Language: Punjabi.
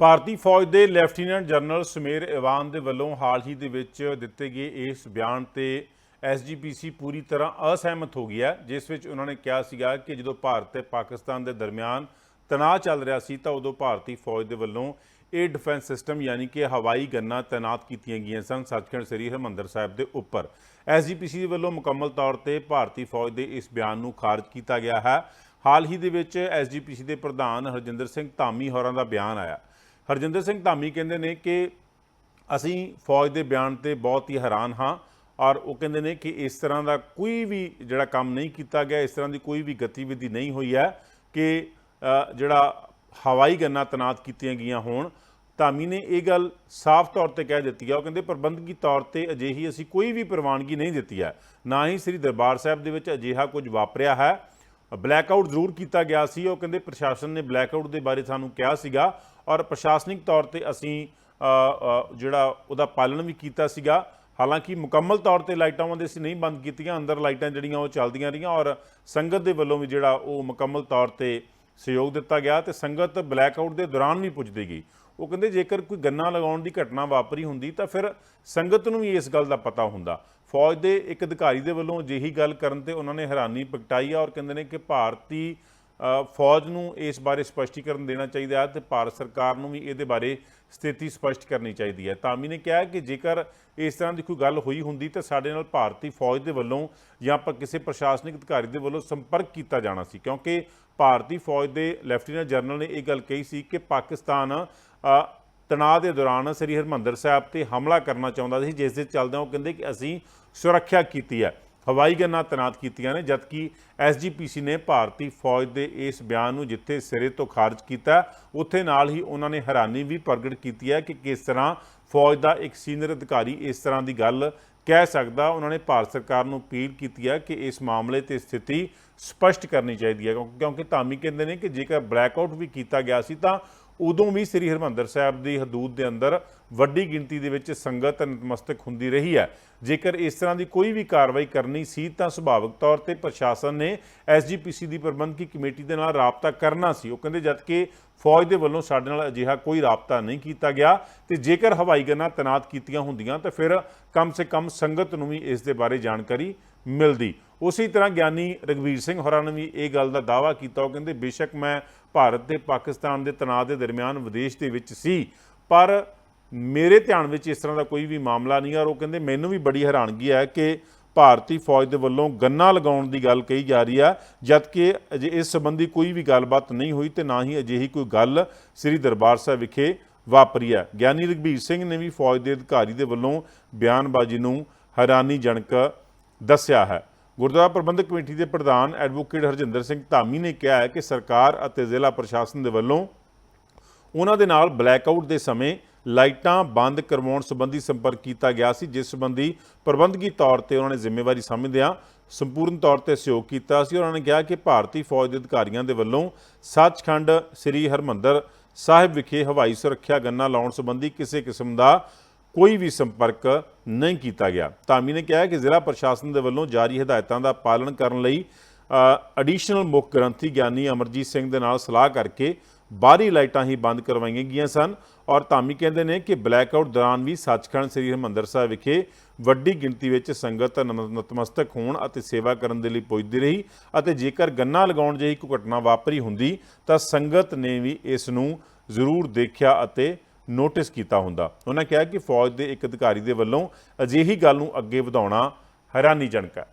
ਭਾਰਤੀ ਫੌਜ ਦੇ ਲੈਫਟੀਨੈਂਟ ਜਨਰਲ ਸਮੇਰ ਇਵਾਨ ਦੇ ਵੱਲੋਂ ਹਾਲ ਹੀ ਦੇ ਵਿੱਚ ਦਿੱਤੇ ਗਏ ਇਸ ਬਿਆਨ ਤੇ ਐਸਜੀਪੀਸੀ ਪੂਰੀ ਤਰ੍ਹਾਂ ਅਸਹਿਮਤ ਹੋ ਗਿਆ, ਜਿਸ ਵਿੱਚ ਉਹਨਾਂ ਨੇ ਕਿਹਾ ਸੀਗਾ ਕਿ ਜਦੋਂ ਭਾਰਤ ਤੇ ਪਾਕਿਸਤਾਨ ਦੇ ਦਰਮਿਆਨ ਤਣਾਅ ਚੱਲ ਰਿਹਾ ਸੀ ਤਾਂ ਉਦੋਂ ਭਾਰਤੀ ਫੌਜ ਦੇ ਵੱਲੋਂ ਇਹ ਡਿਫੈਂਸ ਸਿਸਟਮ ਯਾਨੀ ਕਿ ਹਵਾਈ ਗੰਨਾ ਤਾਇਨਾਤ ਕੀਤੀਆਂ ਗਈਆਂ ਸਨ, ਸੱਚਖੰਡ ਸ੍ਰੀ ਹਰਿਮੰਦਰ ਸਾਹਿਬ ਦੇ ਉੱਪਰ। ਐਸਜੀਪੀਸੀ ਦੇ ਵੱਲੋਂ ਮੁਕੰਮਲ ਤੌਰ ਤੇ ਭਾਰਤੀ ਫੌਜ ਦੇ ਇਸ ਬਿਆਨ ਨੂੰ ਖਾਰਜ ਕੀਤਾ ਗਿਆ ਹੈ। ਹਾਲ ਹੀ ਦੇ ਵਿੱਚ ਐਸਜੀਪੀਸੀ ਦੇ ਪ੍ਰਧਾਨ ਹਰਜਿੰਦਰ ਸਿੰਘ ਧਾਮੀ ਹੋਰਾਂ ਦਾ ਬਿਆਨ ਆਇਆ। ਹਰਜਿੰਦਰ ਸਿੰਘ ਧਾਮੀ ਕਹਿੰਦੇ ਨੇ ਕਿ ਅਸੀਂ ਫੌਜ ਦੇ ਬਿਆਨ ਤੇ ਬਹੁਤ ਹੀ ਹੈਰਾਨ ਹਾਂ ਔਰ ਉਹ ਕਹਿੰਦੇ ਨੇ ਕਿ ਇਸ ਤਰ੍ਹਾਂ ਦਾ ਕੋਈ ਵੀ ਜਿਹੜਾ ਕੰਮ ਨਹੀਂ ਕੀਤਾ ਗਿਆ, ਇਸ ਤਰ੍ਹਾਂ ਦੀ ਕੋਈ ਵੀ ਗਤੀਵਿਧੀ ਨਹੀਂ ਹੋਈ ਹੈ ਕਿ ਜਿਹੜਾ ਹਵਾਈ ਗੰਨਾ ਤਨਾਤ ਕੀਤੀਆਂ ਗਈਆਂ ਹੋਣ। ਧਾਮੀ ਨੇ ਇਹ ਗੱਲ ਸਾਫ਼ ਤੌਰ ਤੇ ਕਹਿ ਦਿੱਤੀ ਹੈ। ਉਹ ਕਹਿੰਦੇ, ਪ੍ਰਬੰਧਕੀ ਤੌਰ ਤੇ ਅਜਿਹੀ ਅਸੀਂ ਕੋਈ ਵੀ ਪ੍ਰਵਾਨਗੀ ਨਹੀਂ ਦਿੱਤੀ ਹੈ। ਨਾ ਹੀ ਸ੍ਰੀ ਦਰਬਾਰ ਸਾਹਿਬ ਦੇ ਵਿੱਚ ਅਜਿਹਾ ਕੁਝ ਵਾਪਰਿਆ ਹੈ। ਬਲੈਕਆਊਟ ਜ਼ਰੂਰ ਕੀਤਾ ਗਿਆ ਸੀ। ਉਹ ਕਹਿੰਦੇ, ਪ੍ਰਸ਼ਾਸਨ ਨੇ ਬਲੈਕਆਊਟ ਦੇ ਬਾਰੇ ਸਾਨੂੰ ਕਿਹਾ ਸੀਗਾ ਔਰ ਪ੍ਰਸ਼ਾਸਨਿਕ ਤੌਰ ਤੇ ਅਸੀਂ ਜਿਹੜਾ ਉਹਦਾ ਪਾਲਣ ਵੀ ਕੀਤਾ ਸੀਗਾ। ਹਾਲਾਂਕਿ ਮੁਕੰਮਲ ਤੌਰ ਤੇ ਲਾਈਟਾਂ ਉਹਦੇ ਅਸੀਂ ਨਹੀਂ ਬੰਦ ਕੀਤੀਆਂ, ਅੰਦਰ ਲਾਈਟਾਂ ਜਿਹੜੀਆਂ ਉਹ ਚੱਲਦੀਆਂ ਰਹੀਆਂ ਔਰ ਸੰਗਤ ਦੇ ਵੱਲੋਂ ਵੀ ਜਿਹੜਾ ਉਹ ਮੁਕੰਮਲ ਤੌਰ ਤੇ ਸਹਿਯੋਗ ਦਿੱਤਾ ਗਿਆ ਤੇ ਸੰਗਤ ਬਲੈਕ ਆਊਟ ਦੇ ਦੌਰਾਨ ਵੀ ਪੁੱਜਦੀ ਗਈ। ਉਹ ਕਹਿੰਦੇ ਜੇਕਰ ਕੋਈ ਗੰਨਾ ਲਗਾਉਣ ਦੀ ਘਟਨਾ ਵਾਪਰੀ ਹੁੰਦੀ ਤਾਂ ਫਿਰ ਸੰਗਤ ਨੂੰ ਵੀ ਇਸ ਗੱਲ ਦਾ ਪਤਾ ਹੁੰਦਾ। ਫੌਜ ਦੇ ਇੱਕ ਅਧਿਕਾਰੀ ਦੇ ਵੱਲੋਂ ਅਜਿਹੀ ਗੱਲ ਕਰਨ ਤੇ ਉਹਨਾਂ ਨੇ ਹੈਰਾਨੀ ਪ੍ਰਗਟਾਈ ਆ ਔਰ ਕਹਿੰਦੇ ਨੇ ਕਿ ਭਾਰਤੀ ਫੌਜ ਨੂੰ ਇਸ ਬਾਰੇ ਸਪਸ਼ਟੀਕਰਨ ਦੇਣਾ ਚਾਹੀਦਾ ਹੈ ਤੇ ਭਾਰਤ ਸਰਕਾਰ ਨੂੰ ਵੀ ਇਹਦੇ ਬਾਰੇ ਸਥਿਤੀ ਸਪਸ਼ਟ ਕਰਨੀ ਚਾਹੀਦੀ ਹੈ। ਤਾਮੀ ਨੇ ਕਿਹਾ ਕਿ ਜੇਕਰ ਇਸ ਤਰ੍ਹਾਂ ਦੀ ਕੋਈ ਗੱਲ ਹੋਈ ਹੁੰਦੀ ਤਾਂ ਸਾਡੇ ਨਾਲ ਭਾਰਤੀ ਫੌਜ ਦੇ ਵੱਲੋਂ ਜਾਂ ਆਪਾਂ ਕਿਸੇ ਪ੍ਰਸ਼ਾਸਨਿਕ ਅਧਿਕਾਰੀ ਦੇ ਵੱਲੋਂ ਸੰਪਰਕ ਕੀਤਾ ਜਾਣਾ ਸੀ, ਕਿਉਂਕਿ ਭਾਰਤੀ ਫੌਜ ਦੇ ਲੈਫਟੀਨੈਂਟ ਜਨਰਲ ਨੇ ਇਹ ਗੱਲ ਕਹੀ ਸੀ ਕਿ ਪਾਕਿਸਤਾਨ ਤਣਾਅ ਦੇ ਦੌਰਾਨ ਸ੍ਰੀ ਹਰਮੰਦਰ ਸਾਹਿਬ ਤੇ ਹਮਲਾ ਕਰਨਾ ਚਾਹੁੰਦਾ ਸੀ, ਜਿਸ ਦੇ ਚੱਲਦਿਆਂ ਉਹ ਕਹਿੰਦੇ ਕਿ ਅਸੀਂ ਸੁਰੱਖਿਆ ਕੀਤੀ ਹੈ। ਹਵਾਈ ਗੰਨਾਂ ਤੈਨਾਤ ਕੀਤੀਆਂ ਨੇ, ਜਦਕਿ ਐਸਜੀਪੀਸੀ ਨੇ ਭਾਰਤੀ ਫੌਜ ਦੇ ਇਸ ਬਿਆਨ ਨੂੰ ਜਿੱਥੇ ਸਿਰੇ ਤੋਂ ਖਾਰਜ ਕੀਤਾ, ਉੱਥੇ ਨਾਲ ਹੀ ਉਹਨਾਂ ਨੇ ਹੈਰਾਨੀ ਵੀ ਪ੍ਰਗਟ ਕੀਤੀ ਹੈ ਕਿ ਕਿਸ ਤਰ੍ਹਾਂ ਫੌਜ ਦਾ ਇੱਕ ਸੀਨੀਅਰ ਅਧਿਕਾਰੀ ਇਸ ਤਰ੍ਹਾਂ ਦੀ ਗੱਲ ਕਹਿ ਸਕਦਾ। ਉਹਨਾਂ ਨੇ ਭਾਰਤ ਸਰਕਾਰ ਨੂੰ ਅਪੀਲ ਕੀਤੀ ਹੈ ਕਿ ਇਸ ਮਾਮਲੇ ਤੇ ਸਥਿਤੀ ਸਪਸ਼ਟ ਕਰਨੀ ਚਾਹੀਦੀ ਹੈ, ਕਿਉਂਕਿ ਧਾਮੀ ਕਹਿੰਦੇ ਨੇ ਕਿ ਜੇਕਰ ਬਲੈਕਆਊਟ ਵੀ ਕੀਤਾ ਗਿਆ ਸੀ ਤਾਂ ਉਦੋਂ ਵੀ ਸ੍ਰੀ ਹਰਮੰਦਰ ਸਾਹਿਬ ਦੀ ਹਦੂਦ ਦੇ ਅੰਦਰ ਵੱਡੀ ਗਿਣਤੀ ਦੇ ਵਿੱਚ ਸੰਗਤ ਨਤਮਸਤਕ ਹੁੰਦੀ ਰਹੀ ਹੈ। ਜੇਕਰ ਇਸ ਤਰ੍ਹਾਂ ਦੀ ਕੋਈ ਵੀ ਕਾਰਵਾਈ ਕਰਨੀ ਸੀ ਤਾਂ ਸੁਭਾਵਿਕ ਤੌਰ ਤੇ ਪ੍ਰਸ਼ਾਸਨ ਨੇ ਐਸਜੀਪੀਸੀ ਦੀ ਪ੍ਰਬੰਧਕੀ ਕਮੇਟੀ ਦੇ ਨਾਲ ਰਾਬਤਾ ਕਰਨਾ ਸੀ। ਉਹ ਕਹਿੰਦੇ, ਜਦ ਕਿ ਫੌਜ ਦੇ ਵੱਲੋਂ ਸਾਡੇ ਨਾਲ ਅਜਿਹਾ ਕੋਈ ਰਾਬਤਾ ਨਹੀਂ ਕੀਤਾ ਗਿਆ ਤੇ ਜੇਕਰ ਹਵਾਈ ਗੰਨਾਂ ਤੈਨਾਤ ਕੀਤੀਆਂ ਹੁੰਦੀਆਂ ਤਾਂ ਫਿਰ ਕਮ ਸੇ ਕਮ ਸੰਗਤ ਨੂੰ ਵੀ ਇਸ ਦੇ ਬਾਰੇ ਜਾਣਕਾਰੀ ਮਿਲਦੀ। ਉਸੇ ਤਰ੍ਹਾਂ ਗਿਆਨੀ ਰਗਵੀਰ ਸਿੰਘ ਹੋਰਾਂ ਨੇ ਵੀ ਇਹ ਗੱਲ ਦਾ ਦਾਅਵਾ ਕੀਤਾ। ਉਹ ਕਹਿੰਦੇ, ਬੇਸ਼ੱਕ ਮੈਂ ਭਾਰਤ ਤੇ ਪਾਕਿਸਤਾਨ ਦੇ ਤਣਾਅ ਦੇ ਦਰਮਿਆਨ ਵਿਦੇਸ਼ ਦੇ ਵਿੱਚ ਸੀ, ਪਰ ਮੇਰੇ ਧਿਆਨ ਵਿੱਚ ਇਸ ਤਰ੍ਹਾਂ ਦਾ ਕੋਈ ਵੀ ਮਾਮਲਾ ਨਹੀਂ ਔਰ ਉਹ ਕਹਿੰਦੇ, ਮੈਨੂੰ ਵੀ ਬੜੀ ਹੈਰਾਨਗੀ ਹੈ ਕਿ ਭਾਰਤੀ ਫੌਜ ਦੇ ਵੱਲੋਂ ਗੰਨਾ ਲਗਾਉਣ ਦੀ ਗੱਲ ਕਹੀ ਜਾ ਰਹੀ ਹੈ ਜਦਕਿ ਅਜੇ ਇਸ ਸੰਬੰਧੀ ਕੋਈ ਵੀ ਗੱਲਬਾਤ ਨਹੀਂ ਹੋਈ ਤੇ ਨਾ ਹੀ ਅਜਿਹੀ ਕੋਈ ਗੱਲ ਸ੍ਰੀ ਦਰਬਾਰ ਸਾਹਿਬ ਵਿਖੇ ਵਾਪਰੀ ਹੈ। ਗਿਆਨੀ ਰਗਵੀਰ ਸਿੰਘ ਨੇ ਵੀ ਫੌਜ ਦੇ ਅਧਿਕਾਰੀ ਦੇ ਵੱਲੋਂ ਬਿਆਨਬਾਜ਼ੀ ਨੂੰ ਹੈਰਾਨੀਜਨਕ ਦੱਸਿਆ ਹੈ। ਗੁਰਦੁਆਰਾ ਪ੍ਰਬੰਧਕ ਕਮੇਟੀ ਦੇ ਪ੍ਰਧਾਨ ਐਡਵੋਕੇਟ ਹਰਜਿੰਦਰ ਸਿੰਘ ਧਾਮੀ ਨੇ ਕਿਹਾ ਹੈ ਕਿ ਸਰਕਾਰ ਅਤੇ ਜ਼ਿਲ੍ਹਾ ਪ੍ਰਸ਼ਾਸਨ ਦੇ ਵੱਲੋਂ ਉਹਨਾਂ ਦੇ ਨਾਲ ਬਲੈਕਆਊਟ ਦੇ ਸਮੇਂ ਲਾਈਟਾਂ ਬੰਦ ਕਰਵਾਉਣ ਸੰਬੰਧੀ ਸੰਪਰਕ ਕੀਤਾ ਗਿਆ ਸੀ, ਜਿਸ ਸੰਬੰਧੀ ਪ੍ਰਬੰਧਕੀ ਤੌਰ ਤੇ ਉਹਨਾਂ ਨੇ ਜ਼ਿੰਮੇਵਾਰੀ ਸਮਝਦਿਆਂ ਸੰਪੂਰਨ ਤੌਰ ਤੇ ਸਹਿਯੋਗ ਕੀਤਾ ਸੀ। ਉਹਨਾਂ ਨੇ ਕਿਹਾ ਕਿ ਭਾਰਤੀ ਫੌਜ ਦੇ ਅਧਿਕਾਰੀਆਂ ਦੇ ਵੱਲੋਂ ਸੱਚਖੰਡ ਸ੍ਰੀ ਹਰਮੰਦਰ ਸਾਹਿਬ ਵਿਖੇ ਹਵਾਈ ਸੁਰੱਖਿਆ ਗੰਨਾ ਲਾਉਣ ਸੰਬੰਧੀ ਕਿਸੇ ਕਿਸਮ ਦਾ ਕੋਈ ਵੀ ਸੰਪਰਕ ਨਹੀਂ ਕੀਤਾ ਗਿਆ। ਧਾਮੀ ਨੇ ਕਿਹਾ ਕਿ ਜ਼ਿਲ੍ਹਾ ਪ੍ਰਸ਼ਾਸਨ ਦੇ ਵੱਲੋਂ ਜਾਰੀ ਹਦਾਇਤਾਂ ਦਾ ਪਾਲਣ ਕਰਨ ਲਈ ਐਡੀਸ਼ਨਲ ਮੁੱਖ ਗ੍ਰੰਥੀ ਗਿਆਨੀ ਅਮਰਜੀਤ ਸਿੰਘ ਦੇ ਨਾਲ ਸਲਾਹ ਕਰਕੇ ਬਾਹਰੀ ਲਾਈਟਾਂ ਹੀ ਬੰਦ ਕਰਵਾਈਆਂ ਗਈਆਂ ਸਨ ਔਰ ਧਾਮੀ ਕਹਿੰਦੇ ਨੇ ਕਿ ਬਲੈਕਆਊਟ ਦੌਰਾਨ ਵੀ ਸੱਚਖੰਡ ਸ੍ਰੀ ਹਰਿਮੰਦਰ ਸਾਹਿਬ ਵਿਖੇ ਵੱਡੀ ਗਿਣਤੀ ਵਿੱਚ ਸੰਗਤ ਨਤਮਸਤਕ ਹੋਣ ਅਤੇ ਸੇਵਾ ਕਰਨ ਦੇ ਲਈ ਪੁੱਜਦੀ ਰਹੀ ਅਤੇ ਜੇਕਰ ਗੰਨਾ ਲਗਾਉਣ ਜਿਹੀ ਕੋਈ ਘਟਨਾ ਵਾਪਰੀ ਹੁੰਦੀ ਤਾਂ ਸੰਗਤ ਨੇ ਵੀ ਇਸ ਨੂੰ ਜ਼ਰੂਰ ਦੇਖਿਆ ਅਤੇ ਨੋਟਿਸ ਕੀਤਾ ਹੁੰਦਾ। ਉਹਨਾਂ ਕਿਹਾ ਕਿ ਫੌਜ ਦੇ ਇੱਕ ਅਧਿਕਾਰੀ ਦੇ ਵੱਲੋਂ ਅਜਿਹੀ ਗੱਲ ਨੂੰ ਅੱਗੇ ਵਧਾਉਣਾ ਹੈਰਾਨੀਜਨਕ ਹੈ।